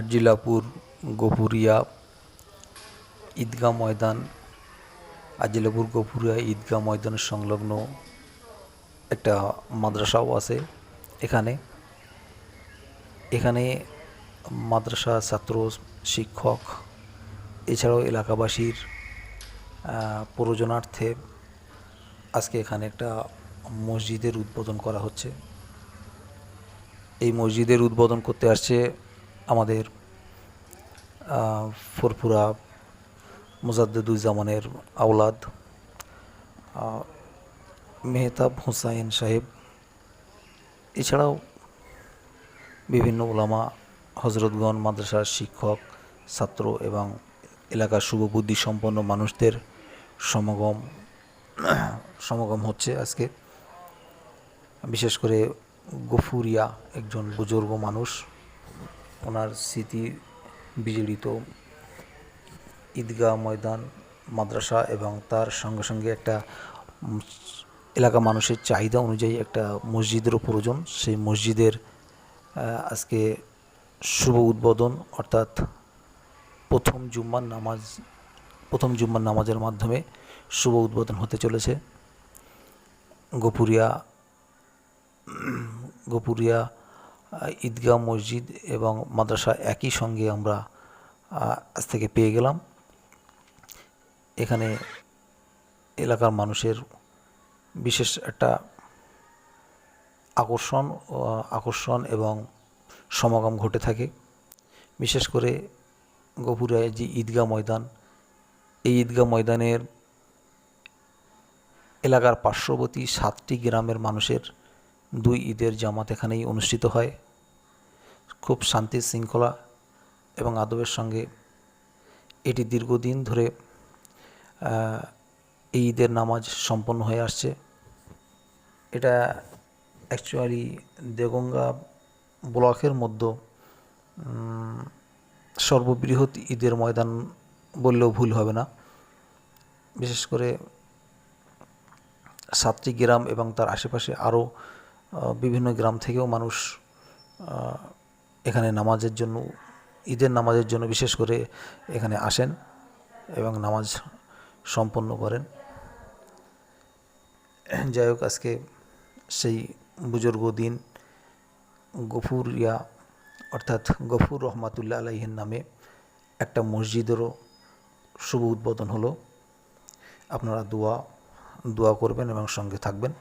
আজিলাপুর গোপুরিয়া ঈদগাহ ময়দান আজিলাপুর গোপুরিয়া ঈদগাহ ময়দানের সংলগ্ন একটা মাদ্রাসাও আছে এখানে। এখানে মাদ্রাসা ছাত্র, শিক্ষক, এছাড়াও এলাকাবাসীর প্রয়োজনার্থে আজকে এখানে একটা মসজিদের উদ্বোধন করা হচ্ছে। এই মসজিদের উদ্বোধন করতে আসছে আমাদের আহ, ফুরফুরা মুজাদ্দুজ্জামানের আওলাদ মেহতাব হুসাইন সাহেব এছাড়াও বিভিন্ন ওলামা হজরতগণ মাদ্রাসার শিক্ষক ছাত্র এবং এলাকার শুভবুদ্ধি সম্পন্ন মানুষদের সমাগম সমাগম হচ্ছে আজকে। বিশেষ করে গফুরিয়া একজন বুজুর্গ মানুষ। ওনার স্মৃতি বিজড়িত ঈদগাহ ময়দান, মাদ্রাসা এবং তার সঙ্গে সঙ্গে একটা এলাকা মানুষের চাহিদা অনুযায়ী একটা মসজিদেরও প্রয়োজন। সেই মসজিদের আজকে শুভ উদ্বোধন অর্থাৎ প্রথম জুম্মার নামাজ, প্রথম জুম্মার নামাজের মাধ্যমে শুভ উদ্বোধন হতে চলেছে। গোপুরিয়া গোপুরিয়া ঈদগাহ মসজিদ এবং মাদ্রাসা একই সঙ্গে আমরা আজ থেকে পেয়ে গেলাম। এখানে এলাকার মানুষের বিশেষ একটা আকর্ষণ আকর্ষণ এবং সমাগম ঘটে থাকে। বিশেষ করে গফুরায় যে ঈদগাহ ময়দান, এই ঈদগাহ ময়দানের এলাকার পার্শ্ববর্তী সাতটি গ্রামের মানুষের দুই ঈদের জামাত এখানেই অনুষ্ঠিত হয়। খুব শান্তি শৃঙ্খলা এবং আদবের সঙ্গে এটি দীর্ঘদিন ধরে এই ঈদের নামাজ সম্পন্ন হয়ে আসছে। এটা অ্যাকচুয়ালি দেগঙ্গা ব্লকের মধ্যে সর্ববৃহৎ ঈদের ময়দান বললেও ভুল হবে না। বিশেষ করে সাতটি গ্রাম এবং তার আশেপাশে আরও বিভিন্ন গ্রাম থেকেও মানুষ এখানে নামাজের জন্য, ঈদের নামাজের জন্য বিশেষ করে এখানে আসেন এবং নামাজ সম্পন্ন করেন। যাই হোক, আজকে সেই বুজুর্গ দিন গফুরিয়া, অর্থাৎ গফুর রহমাতুল্লা আলাইহের নামে একটা মসজিদেরও শুভ উদ্বোধন হলো। আপনারা দোয়া দোয়া করবেন এবং সঙ্গে থাকবেন।